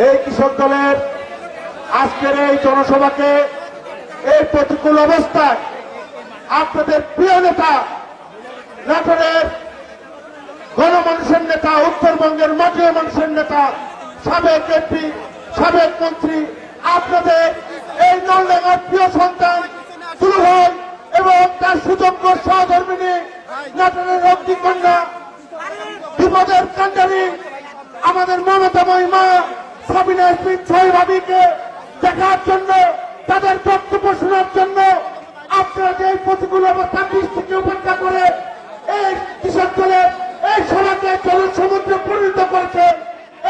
এই কৃষক দলের আজকের এই জনসভাকে এই প্রতিকূল অবস্থায় আপনাদের প্রিয় নেতা, নাটোরের গণমানুষের নেতা, উত্তরবঙ্গের মাটির মানুষের নেতা, সাবেক এমপি, সাবেক মন্ত্রী, আপনাদের এই নলডাঙ্গার প্রিয় সন্তান শুরু হয় এবং তার সুযোগ্য সহধর্মিনী নাটোরের অগ্নিকন্যা বিপদের কান্ডারি, আমাদের মমতাময়ী মা সাবিনা ছয় ভাবিকে দেখার জন্য, তাদের বক্তব্য শোনার জন্য আপনারা যে প্রতিকূল অবস্থা দৃষ্টিকে উপেক্ষা করে এই কৃষক দলের, এই সভাকে জলের সমুদ্রে পরিণত করেছে।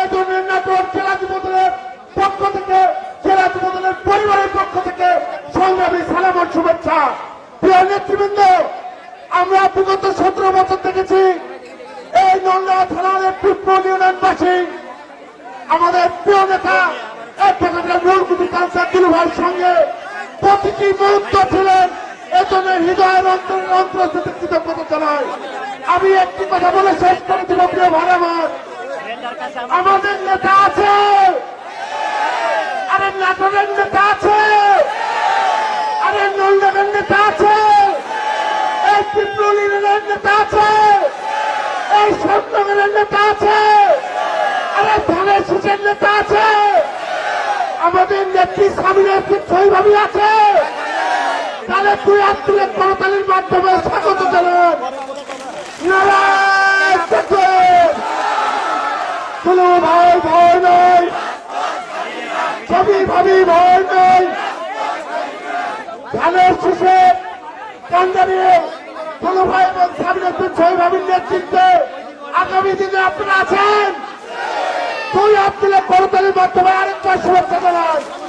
এই জন্য নাটোর জেলা যুবদলের পক্ষ থেকে, জেলা যুবদলের পরিবারের পক্ষ থেকে সংগ্রামী সালাম ও শুভেচ্ছা। প্রিয় নেতৃবৃন্দ, আমরা বিগত সতেরো বছর দেখেছি আমাদের প্রিয় নেতা অ্যাডভোকেটের মূলকুটি কালচার দিলু ভাইয়ের সঙ্গে প্রতিটি মুহূর্ত ছিলেন এজন্য হৃদয়ের অন্তরের অন্তর কৃতজ্ঞতা জানাই। আমি একটি কথা বলে শেষ করে দিব, প্রিয় ভাই আমার। আমাদের নেতা আছে। আরে নাটকের নেতা আছে। আরে নন্দনের নেতা আছে। এই পিপল নেতা আছে। এই সত্যগরের নেতা আছে আরে ধানের শীষের নেতা আছে আমাদের নেত্রী স্বামী নেত্রী ছয়ভাবী আছে? তাহলে তুই আত্মীয় করতালির মাধ্যমে স্বাগত জানান। ভাই ভয় নয় ছবি ভাবি ভয় নয় ধানের শীষে কোনো ভাই এবং স্বামী ছয় ভাবির নেতৃত্বে আগামী দিনে আপনারা আছেন? দুই আব্দুলের করতালির মাধ্যমে আরেকটা শুভেচ্ছা জানাই।